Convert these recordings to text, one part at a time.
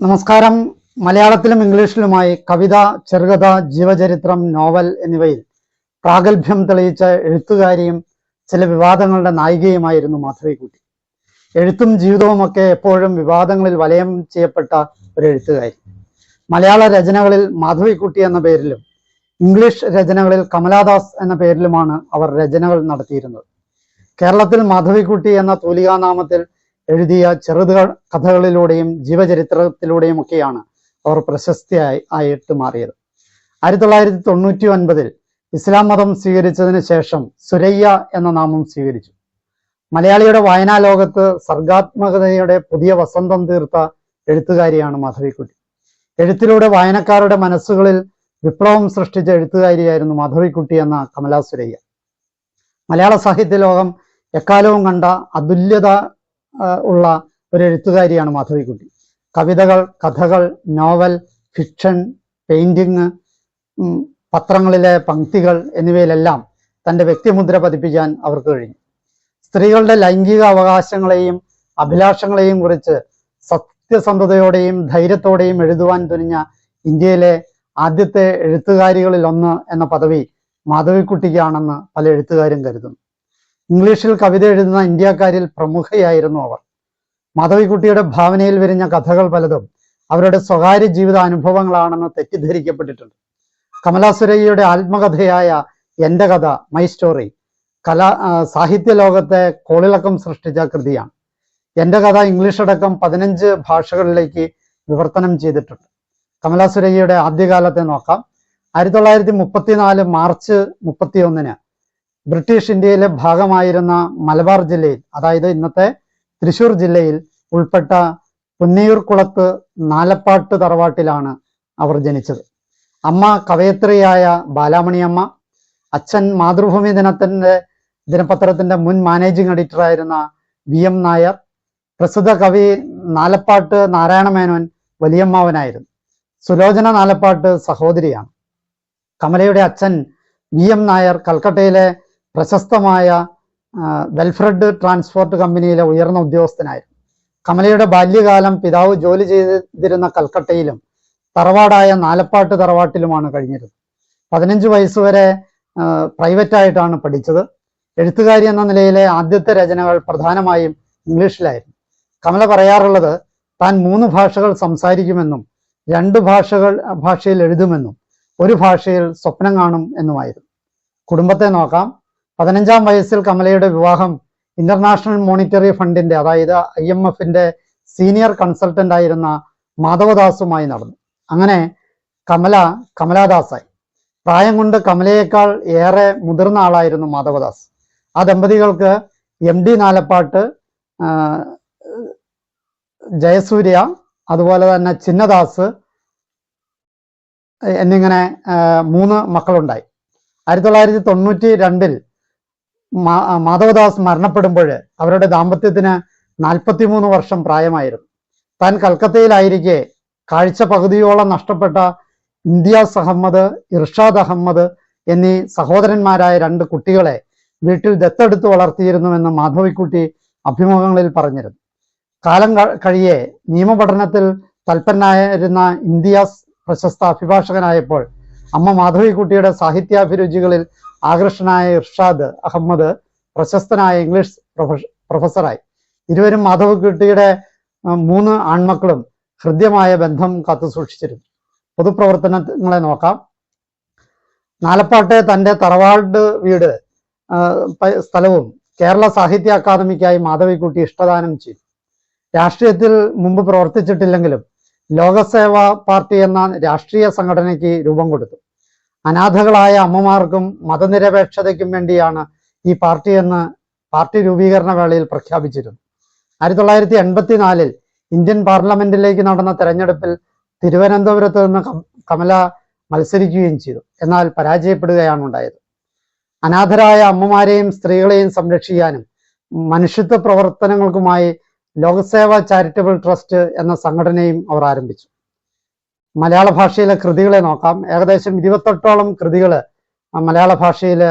നമസ്കാരം. മലയാളത്തിലും ഇംഗ്ലീഷിലുമായി കവിത ചെറുകഥ ജീവചരിത്രം നോവൽ എന്നിവയിൽ പ്രാഗൽഭ്യം തെളിയിച്ച എഴുത്തുകാരിയും ചില വിവാദങ്ങളുടെ നായികയുമായിരുന്നു മാധവിക്കുട്ടി. എഴുത്തും ജീവിതവുമൊക്കെ എപ്പോഴും വിവാദങ്ങളിൽ വലയം ചെയ്യപ്പെട്ട ഒരു എഴുത്തുകാരി. മലയാള രചനകളിൽ മാധവിക്കുട്ടി എന്ന പേരിലും ഇംഗ്ലീഷ് രചനകളിൽ കമലാദാസ് എന്ന പേരിലുമാണ് അവർ രചനകൾ നടത്തിയിരുന്നത്. കേരളത്തിൽ മാധവിക്കുട്ടി എന്ന തൂലികാനാമത്തിൽ എഴുതിയ ചെറുത കഥകളിലൂടെയും ജീവചരിത്രത്തിലൂടെയും ഒക്കെയാണ് അവർ പ്രശസ്തിയായി ആയിട്ട് മാറിയത്. ആയിരത്തി തൊള്ളായിരത്തി തൊണ്ണൂറ്റി ഒൻപതിൽ ഇസ്ലാം മതം സ്വീകരിച്ചതിന് ശേഷം സുരയ്യ എന്ന നാമം സ്വീകരിച്ചു. മലയാളിയുടെ വായനാ ലോകത്ത് സർഗാത്മകതയുടെ പുതിയ വസന്തം തീർത്ത എഴുത്തുകാരിയാണ് മാധവിക്കുട്ടി. എഴുത്തിലൂടെ വായനക്കാരുടെ മനസ്സുകളിൽ വിപ്ലവം സൃഷ്ടിച്ച എഴുത്തുകാരിയായിരുന്നു മാധവിക്കുട്ടി എന്ന കമലാ സുരയ്യ. മലയാള സാഹിത്യ ലോകം എക്കാലവും കണ്ട അതുല്യത ഉള്ള ഒരു എഴുത്തുകാരിയാണ് മാധവിക്കുട്ടി. കവിതകൾ കഥകൾ നോവൽ ഫിക്ഷൻ പെയിന്റിങ് പത്രങ്ങളിലെ പങ്ക്തികൾ എന്നിവയിലെല്ലാം തന്റെ വ്യക്തിമുദ്ര പതിപ്പിക്കാൻ അവർക്ക് കഴിഞ്ഞു. സ്ത്രീകളുടെ ലൈംഗിക അവകാശങ്ങളെയും അഭിലാഷങ്ങളെയും കുറിച്ച് സത്യസന്ധതയോടെയും ധൈര്യത്തോടെയും എഴുതുവാൻ തുനിഞ്ഞ ഇന്ത്യയിലെ ആദ്യത്തെ എഴുത്തുകാരികളിൽ ഒന്ന് എന്ന പദവി മാധവിക്കുട്ടിക്കാണെന്ന് പല എഴുത്തുകാരും കരുതുന്നു. ഇംഗ്ലീഷിൽ കവിത എഴുതുന്ന ഇന്ത്യക്കാരിൽ പ്രമുഖയായിരുന്നു അവർ. മാധവിക്കുട്ടിയുടെ ഭാവനയിൽ വിരിഞ്ഞ കഥകൾ പലതും അവരുടെ സ്വകാര്യ ജീവിത അനുഭവങ്ങളാണെന്ന് തെറ്റിദ്ധരിക്കപ്പെട്ടിട്ടുണ്ട്. കമലാസുരയ്യയുടെ ആത്മകഥയായ എന്റെ കഥ മൈ സ്റ്റോറി കലാ സാഹിത്യ ലോകത്തെ കോളിളക്കം സൃഷ്ടിച്ച കൃതിയാണ്. എന്റെ കഥ ഇംഗ്ലീഷ് അടക്കം പതിനഞ്ച് ഭാഷകളിലേക്ക് വിവർത്തനം ചെയ്തിട്ടുണ്ട്. കമലാസുരയ്യയുടെ ആദ്യകാലത്തെ നോക്കാം. ആയിരത്തി തൊള്ളായിരത്തി മുപ്പത്തിനാല് മാർച്ച് മുപ്പത്തിയൊന്നിന് ബ്രിട്ടീഷ് ഇന്ത്യയിലെ ഭാഗമായിരുന്ന മലബാർ ജില്ലയിൽ അതായത് ഇന്നത്തെ തൃശൂർ ജില്ലയിൽ ഉൾപ്പെട്ട പുന്നയൂർക്കുളത്ത് നാലപ്പാട്ട് തറവാട്ടിലാണ് അവർ ജനിച്ചത്. അമ്മ കവയത്രിയായ ബാലാമണിയമ്മ അച്ഛൻ മാതൃഭൂമി ദിനത്തിന്റെ ദിനപത്രത്തിന്റെ മുൻ മാനേജിംഗ് എഡിറ്ററായിരുന്ന വി എം നായർ പ്രസിദ്ധ കവി നാലപ്പാട്ട് നാരായണമേനോൻ വലിയമ്മാവനായിരുന്നു. സുലോചന നാലപ്പാട്ട് സഹോദരിയാണ്. കമലയുടെ അച്ഛൻ വി എം നായർ കൽക്കട്ടയിലെ പ്രശസ്തമായ വെൽഫ്രഡ് ട്രാൻസ്പോർട്ട് കമ്പനിയിലെ ഉയർന്ന ഉദ്യോഗസ്ഥനായിരുന്നു. കമലയുടെ ബാല്യകാലം പിതാവ് ജോലി ചെയ്തിരുന്ന കൽക്കട്ടയിലും തറവാടായ നാലപ്പാട്ട് തറവാട്ടിലുമാണ് കഴിഞ്ഞിരുന്നത്. പതിനഞ്ച് വയസ്സുവരെ പ്രൈവറ്റായിട്ടാണ് പഠിച്ചത്. എഴുത്തുകാരി എന്ന നിലയിലെ ആദ്യത്തെ രചനകൾ പ്രധാനമായും ഇംഗ്ലീഷിലായിരുന്നു. കമല പറയാറുള്ളത് താൻ മൂന്ന് ഭാഷകൾ സംസാരിക്കുമെന്നും രണ്ട് ഭാഷകൾ ഭാഷയിൽ എഴുതുമെന്നും ഒരു ഭാഷയിൽ സ്വപ്നം കാണും എന്നുമായിരുന്നു. കുടുംബത്തെ നോക്കാം. പതിനഞ്ചാം വയസ്സിൽ കമലയുടെ വിവാഹം ഇന്റർനാഷണൽ മോണിറ്ററി ഫണ്ടിന്റെ അതായത് ഐ എം എഫിന്റെ സീനിയർ കൺസൾട്ടന്റ് ആയിരുന്ന മാധവദാസുമായി നടന്നു. അങ്ങനെ കമല കമലാദാസായി. പ്രായം കൊണ്ട് കമലയേക്കാൾ ഏറെ മുതിർന്ന ആളായിരുന്നു മാധവദാസ്. ആ ദമ്പതികൾക്ക് എം ഡി നാലപ്പാട്ട് ജയസൂര്യ അതുപോലെ തന്നെ ചിന്നദാസ് എന്നിങ്ങനെ മൂന്ന് മക്കളുണ്ടായി. ആയിരത്തി തൊള്ളായിരത്തി തൊണ്ണൂറ്റി രണ്ടിൽ മാധവദാസ് മരണപ്പെടുമ്പോൾ അവരുടെ ദാമ്പത്യത്തിന് നാൽപ്പത്തിമൂന്ന് വർഷം പ്രായമായിരുന്നു. താൻ കൽക്കത്തയിലായിരിക്കെ കാഴ്ച പകുതിയോളം നഷ്ടപ്പെട്ട ഇന്ത്യാസ് അഹമ്മദ് ഇർഷാദ് അഹമ്മദ് എന്നീ സഹോദരന്മാരായ രണ്ട് കുട്ടികളെ വീട്ടിൽ ദത്തെടുത്ത് വളർത്തിയിരുന്നുവെന്ന് മാധവിക്കുട്ടി അഭിമുഖങ്ങളിൽ പറഞ്ഞിരുന്നു. കാലം കഴിയെ നിയമപഠനത്തിൽ തൽപ്പന്നായിരുന്ന ഇന്ത്യാസ് പ്രശസ്ത അഭിഭാഷകനായപ്പോൾ അമ്മ മാധവിക്കുട്ടിയുടെ സാഹിത്യാഭിരുചികളിൽ ആകൃഷ്ടനായ ഇർഷാദ് അഹമ്മദ് പ്രശസ്തനായ ഇംഗ്ലീഷ് പ്രൊഫ- പ്രൊഫസറായി. ഇരുവരും മാധവ് കുട്ടിയുടെ മൂന്ന് ആൺമക്കളും ഹൃദ്യമായ ബന്ധം കാത്തുസൂക്ഷിച്ചിരുന്നു പൊതുപ്രവർത്തനങ്ങളെ നോക്കാം. നാലപ്പാട്ടെ തന്റെ തറവാട് വീട് സ്ഥലവും കേരള സാഹിത്യ അക്കാദമിക്കായി മാധവിക്കുട്ടി ഇഷ്ടദാനം ചെയ്തു. രാഷ്ട്രീയത്തിൽ മുമ്പ് പ്രവർത്തിച്ചിട്ടില്ലെങ്കിലും ലോകസേവാ പാർട്ടി എന്ന രാഷ്ട്രീയ സംഘടനയ്ക്ക് രൂപം കൊടുത്തു. അനാഥകളായ അമ്മമാർക്കും മതനിരപേക്ഷതയ്ക്കും വേണ്ടിയാണ് ഈ പാർട്ടി എന്ന് പാർട്ടി രൂപീകരണ വേളയിൽ പ്രഖ്യാപിച്ചിരുന്നു ആയിരത്തി തൊള്ളായിരത്തി എൺപത്തിനാലിൽ ഇന്ത്യൻ പാർലമെന്റിലേക്ക് നടന്ന തെരഞ്ഞെടുപ്പിൽ തിരുവനന്തപുരത്ത് നിന്ന് കമല മത്സരിക്കുകയും ചെയ്തു. എന്നാൽ പരാജയപ്പെടുകയാണ് ഉണ്ടായത്. അനാഥരായ അമ്മമാരെയും സ്ത്രീകളെയും സംരക്ഷിക്കാനും മനുഷ്യത്വ പ്രവർത്തനങ്ങൾക്കുമായി ലോകസേവ ചാരിറ്റബിൾ ട്രസ്റ്റ് എന്ന സംഘടനയും അവർ ആരംഭിച്ചു. മലയാള ഭാഷയിലെ കൃതികളെ നോക്കാം. ഏകദേശം ഇരുപത്തെട്ടോളം കൃതികൾ മലയാള ഭാഷയിൽ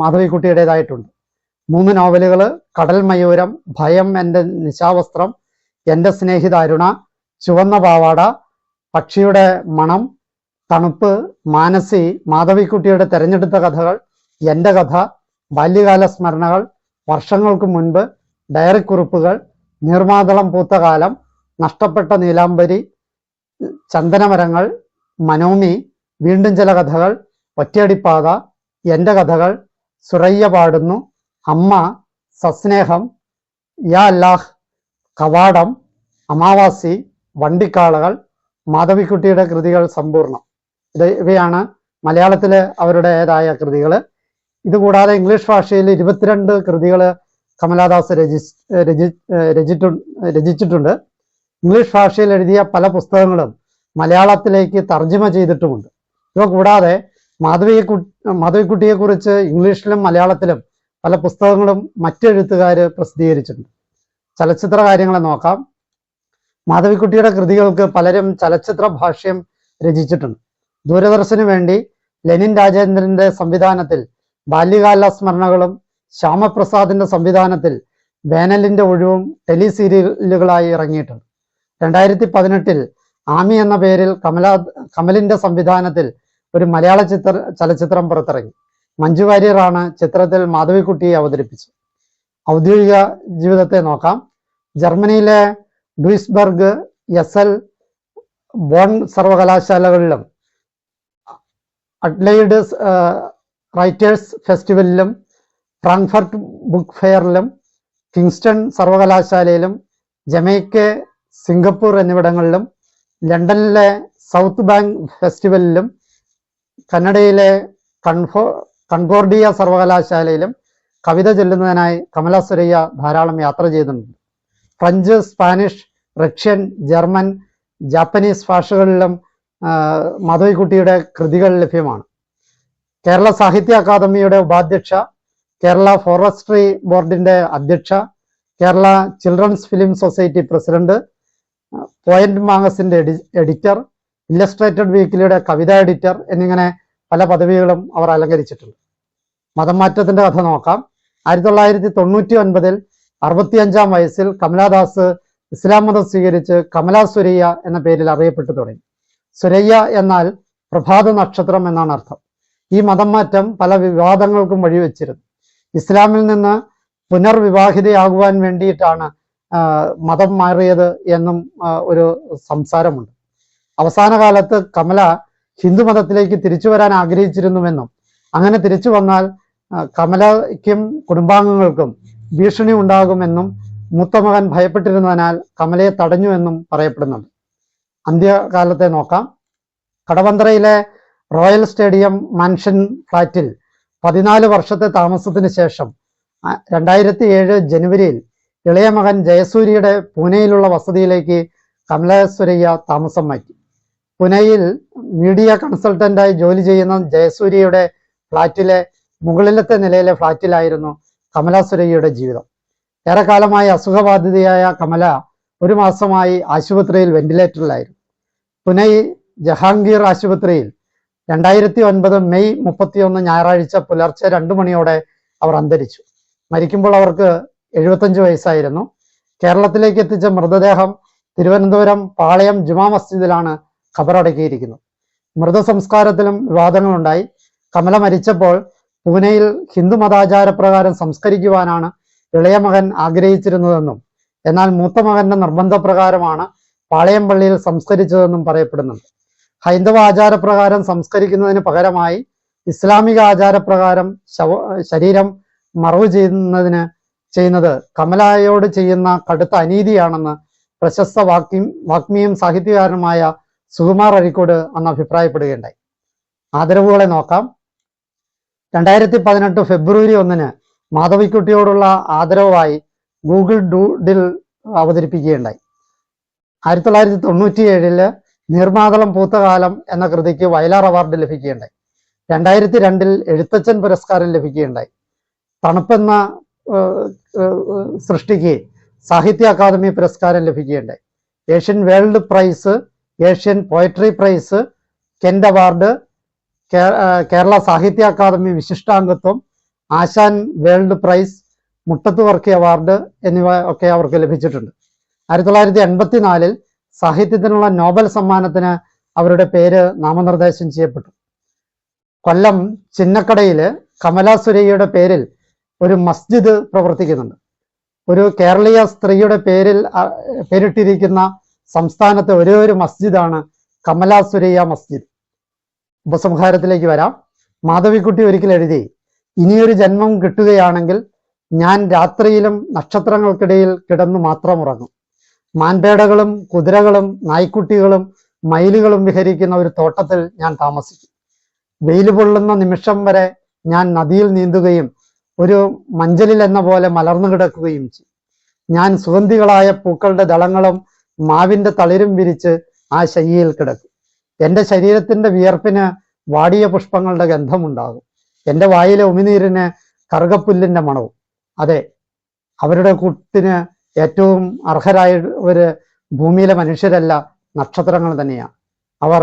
മാധവിക്കുട്ടിയുടേതായിട്ടുണ്ട്. മൂന്ന് നോവലുകൾ കടൽ മയൂരം ഭയം എന്റെ നിശാവസ്ത്രം എന്റെ സ്നേഹിത അരുണ ചുവന്ന പാവാട പക്ഷിയുടെ മണം തണുപ്പ് മാനസി മാധവിക്കുട്ടിയുടെ തെരഞ്ഞെടുത്ത കഥകൾ എന്റെ കഥ ബാല്യകാല സ്മരണകൾ വർഷങ്ങൾക്ക് മുൻപ് ഡയറി കുറിപ്പുകൾ നീർമാതളം പൂത്ത കാലം നഷ്ടപ്പെട്ട നീലാംബരി ചന്ദനമരങ്ങൾ മനോമി വീണ്ടും ചില കഥകൾ ഒറ്റയടിപ്പാത എന്റെ കഥകൾ സുറയ്യ പാടുന്നു അമ്മ സസ്നേഹം യാ അല്ലാഹ് കവാടം അമാവാസി വണ്ടിക്കാളകൾ മാധവിക്കുട്ടിയുടെ കൃതികൾ സമ്പൂർണം. ഇത് ഇവയാണ് മലയാളത്തിലെ അവരുടേതായ കൃതികൾ ഇതുകൂടാതെ ഇംഗ്ലീഷ് ഭാഷയിൽ ഇരുപത്തിരണ്ട് കൃതികൾ കമലാദാസ് രചി രചി രചിച്ചിട്ടുണ്ട്. ഇംഗ്ലീഷ് ഭാഷയിൽ എഴുതിയ പല പുസ്തകങ്ങളും മലയാളത്തിലേക്ക് തർജമ ചെയ്തിട്ടുമുണ്ട്. ഇവ കൂടാതെ മാധവിയെ മാധവിക്കുട്ടിയെ കുറിച്ച് ഇംഗ്ലീഷിലും മലയാളത്തിലും പല പുസ്തകങ്ങളും മറ്റെഴുത്തുകാർ പ്രസിദ്ധീകരിച്ചിട്ടുണ്ട്. ചലച്ചിത്ര കാര്യങ്ങളെ നോക്കാം. മാധവിക്കുട്ടിയുടെ കൃതികൾക്ക് പലരും ചലച്ചിത്ര ഭാഷ്യം രചിച്ചിട്ടുണ്ട്. ദൂരദർശന് വേണ്ടി ലെനിൻ രാജേന്ദ്രന്റെ സംവിധാനത്തിൽ ബാല്യകാല സ്മരണകളും ശ്യാമപ്രസാദിന്റെ സംവിധാനത്തിൽ വേനലിന്റെ ഒഴിവും ടെലി സീരിയലുകളായി ഇറങ്ങിയിട്ടുണ്ട്. രണ്ടായിരത്തി പതിനെട്ടിൽ ആമി എന്ന പേരിൽ കമല കമലിന്റെ സംവിധാനത്തിൽ ഒരു മലയാള ചിത്ര ചലച്ചിത്രം പുറത്തിറങ്ങി. മഞ്ജു വാര്യറാണ് ചിത്രത്തിൽ മാധവിക്കുട്ടിയെ അവതരിപ്പിച്ചു ഔദ്യോഗിക ജീവിതത്തെ നോക്കാം. ജർമ്മനിയിലെ ഡുയിസ്ബർഗ് എസ് എൽ ബോൺ സർവകലാശാലകളിലും അഡ്ലൈഡ് റൈറ്റേഴ്സ് ഫെസ്റ്റിവലിലും ഫ്രാങ്ക്ഫർട്ട് ബുക്ക് ഫെയറിലും കിങ്സ്റ്റൺ സർവകലാശാലയിലും ജമൈക്ക സിംഗപ്പൂർ എന്നിവിടങ്ങളിലും ലണ്ടനിലെ സൗത്ത് ബാങ്ക് ഫെസ്റ്റിവലിലും കന്നഡയിലെ കൺഫോ കൺകോർഡിയ സർവകലാശാലയിലും കവിത ചൊല്ലുന്നതിനായി കമല സുരയ്യ ധാരാളം യാത്ര ചെയ്തിട്ടുണ്ട്. French Spanish Russian German Japanese ഭാഷകളിലും മാധവിക്കുട്ടിയുടെ കൃതികൾ ലഭ്യമാണ്. കേരള സാഹിത്യ അക്കാദമിയുടെ ഉപാധ്യക്ഷ കേരള ഫോറസ്ട്രി ബോർഡിന്റെ അധ്യക്ഷ Kerala children's film society president point മാഗസിന്റെ എഡി- എഡിറ്റർ ഇല്ലസ്ട്രേറ്റഡ് വീക്കിലിയുടെ കവിത എഡിറ്റർ എന്നിങ്ങനെ പല പദവികളും അവർ അലങ്കരിച്ചിട്ടുണ്ട്. മതം മാറ്റത്തിന്റെ കഥ നോക്കാം. ആയിരത്തി തൊള്ളായിരത്തി തൊണ്ണൂറ്റി ഒൻപതിൽ അറുപത്തിയഞ്ചാം വയസ്സിൽ കമലാദാസ് ഇസ്ലാം മതം സ്വീകരിച്ച് കമലാ സുരയ്യ എന്ന പേരിൽ അറിയപ്പെട്ടു തുടങ്ങി. സുരയ്യ എന്നാൽ പ്രഭാത നക്ഷത്രം എന്നാണ് അർത്ഥം. ഈ മതം മാറ്റം പല വിവാദങ്ങൾക്കും വഴിവെച്ചിരുന്നു. ഇസ്ലാമിൽ നിന്ന് പുനർവിവാഹിതയാകുവാൻ വേണ്ടിയിട്ടാണ് മതം മാറിയത് എന്നും ഒരു സംസാരമുണ്ട്. അവസാന കാലത്ത് കമല ഹിന്ദു മതത്തിലേക്ക് തിരിച്ചു വരാൻ ആഗ്രഹിച്ചിരുന്നുവെന്നും അങ്ങനെ തിരിച്ചു വന്നാൽ കമലയ്ക്കും കുടുംബാംഗങ്ങൾക്കും ഭീഷണി ഉണ്ടാകുമെന്നും മൂത്ത മകൻ ഭയപ്പെട്ടിരുന്നതിനാൽ കമലയെ തടഞ്ഞു എന്നും പറയപ്പെടുന്നുണ്ട്. അന്ത്യകാലത്തെ നോക്കാം. കടവന്ത്രയിലെ റോയൽ സ്റ്റേഡിയം മാൻഷൻ ഫ്ലാറ്റിൽ പതിനാല് വർഷത്തെ താമസത്തിന് ശേഷം രണ്ടായിരത്തി ഏഴ് ജനുവരിയിൽ ഇളയ മകൻ ജയസൂര്യയുടെ പൂനെയിലുള്ള വസതിയിലേക്ക് കമലേശ്വരയ്യ താമസം മാറ്റി. പൂനെയിൽ മീഡിയ കൺസൾട്ടന്റായി ജോലി ചെയ്യുന്ന ജയസൂര്യയുടെ ഫ്ളാറ്റിലെ മുകളിലത്തെ നിലയിലെ ഫ്ളാറ്റിലായിരുന്നു കമലാസുരയ്യയുടെ ജീവിതം. ഏറെക്കാലമായി അസുഖബാധിതയായ കമല ഒരു മാസമായി ആശുപത്രിയിൽ വെന്റിലേറ്ററിലായിരുന്നു. പുനെ ജഹാംഗീർ ആശുപത്രിയിൽ രണ്ടായിരത്തി ഒൻപത് മെയ് മുപ്പത്തിയൊന്ന് ഞായറാഴ്ച പുലർച്ചെ രണ്ടു മണിയോടെ അവർ അന്തരിച്ചു. മരിക്കുമ്പോൾ അവർക്ക് എഴുപത്തഞ്ച് വയസ്സായിരുന്നു. കേരളത്തിലേക്ക് എത്തിച്ച മൃതദേഹം തിരുവനന്തപുരം പാളയം ജുമാ മസ്ജിദിലാണ് ഖബറടക്കിയിരിക്കുന്നത്. മൃതസംസ്കാരത്തിലും വിവാദങ്ങളുണ്ടായി. കമല മരിച്ചപ്പോൾ പൂനെയിൽ ഹിന്ദു മതാചാരപ്രകാരം സംസ്കരിക്കുവാനാണ് ഇളയ മകൻ ആഗ്രഹിച്ചിരുന്നതെന്നും എന്നാൽ മൂത്ത മകന്റെ നിർബന്ധപ്രകാരമാണ് പാളയം പള്ളിയിൽ സംസ്കരിച്ചതെന്നും പറയപ്പെടുന്നുണ്ട്. ഹൈന്ദവ ആചാരപ്രകാരം സംസ്കരിക്കുന്നതിന് പകരമായി ഇസ്ലാമിക ആചാരപ്രകാരം ശരീരം മറവ് ചെയ്യുന്നതിന് ചെയ്യുന്നത്. കമലായോട് ചെയ്യുന്ന കടുത്ത അനീതിയാണെന്ന് പ്രശസ്ത വാക്യം വാഗ്മിയും സാഹിത്യകാരനുമായ സുകുമാർ അഴിക്കോട് അന്ന് അഭിപ്രായപ്പെടുകയുണ്ടായി. ആദരവുകളെ നോക്കാം. രണ്ടായിരത്തി പതിനെട്ട് ഫെബ്രുവരി ഒന്നിന് മാധവിക്കുട്ടിയോടുള്ള ആദരവായി ഗൂഗിൾ ഡൂഡിൽ അവതരിപ്പിക്കുകയുണ്ടായി. ആയിരത്തി തൊള്ളായിരത്തി തൊണ്ണൂറ്റി ഏഴിൽ നീർമാതളം പൂത്തകാലം എന്ന കൃതിക്ക് വയലാർ അവാർഡ് ലഭിക്കുകയുണ്ടായി. രണ്ടായിരത്തി രണ്ടിൽ എഴുത്തച്ഛൻ പുരസ്കാരം ലഭിക്കുകയുണ്ടായി. തണുപ്പെന്ന സൃഷ്ടിക്ക് സാഹിത്യ അക്കാദമി പുരസ്കാരം ലഭിക്കുകയുണ്ടായി. Asian world prize Asian poetry prize Kent award Kerala Sahitya Akademi വിശിഷ്ടാംഗത്വം Asan world prize Muttathu Varkey award എന്നിവ ഒക്കെ അവർക്ക് ലഭിച്ചിട്ടുണ്ട്. ആയിരത്തി തൊള്ളായിരത്തി എൺപത്തിനാലിൽ സാഹിത്യത്തിനുള്ള നോബൽ സമ്മാനത്തിന് അവരുടെ പേര് നാമനിർദ്ദേശം ചെയ്യപ്പെട്ടു. കൊല്ലം ചിന്നക്കടയിൽ കമല സുരയ്യയുടെ പേരിൽ ഒരു മസ്ജിദ് പ്രവർത്തിക്കുന്നുണ്ട്. ഒരു കേരളീയ സ്ത്രീയുടെ പേരിൽ പേരിട്ടിരിക്കുന്ന സംസ്ഥാനത്തെ ഒരേ ഒരു മസ്ജിദാണ് കമലാസുരയ്യ മസ്ജിദ്. ഉപസംഹാരത്തിലേക്ക് വരാം. മാധവിക്കുട്ടി ഒരിക്കൽ എഴുതി ഇനിയൊരു ജന്മം കിട്ടുകയാണെങ്കിൽ ഞാൻ രാത്രിയിലും നക്ഷത്രങ്ങൾക്കിടയിൽ കിടന്നു മാത്രം ഉറങ്ങും. മാൻപേടകളും കുതിരകളും നായ്ക്കുട്ടികളും മയിലുകളും വിഹരിക്കുന്ന ഒരു തോട്ടത്തിൽ ഞാൻ താമസിക്കും. വെയിൽ പൊള്ളുന്ന നിമിഷം വരെ ഞാൻ നദിയിൽ നീന്തുകയും ഒരു മഞ്ചലിൽ എന്ന പോലെ മലർന്നു കിടക്കുകയും ചെയ്യും ഞാൻ സുഗന്ധികളായ പൂക്കളുടെ ദളങ്ങളും മാവിന്റെ തളിരും വിരിച്ച് ആ ശയ്യയിൽ കിടക്കും. എന്റെ ശരീരത്തിന്റെ വിയർപ്പിന് വാടിയ പുഷ്പങ്ങളുടെ ഗന്ധമുണ്ടാകും. എന്റെ വായിലെ ഉമിനീരിന് കറുകപ്പുല്ലിന്റെ മണവും. അതെ അവരുടെ കൂട്ടിന് ഏറ്റവും അർഹരായവര് ഭൂമിയിലെ മനുഷ്യരല്ല നക്ഷത്രങ്ങൾ തന്നെയാണ് അവർ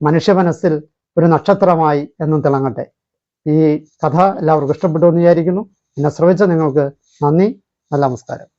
മനുഷ്യ മനസ്സിൽ ഒരു നക്ഷത്രമായി എന്നും തിളങ്ങട്ടെ. ഈ കഥ എല്ലാവർക്കും ഇഷ്ടപ്പെട്ടു എന്ന് വിചാരിക്കുന്നു. എന്നെ ശ്രമിച്ച നിങ്ങൾക്ക് നന്ദി നല്ല നമസ്കാരം.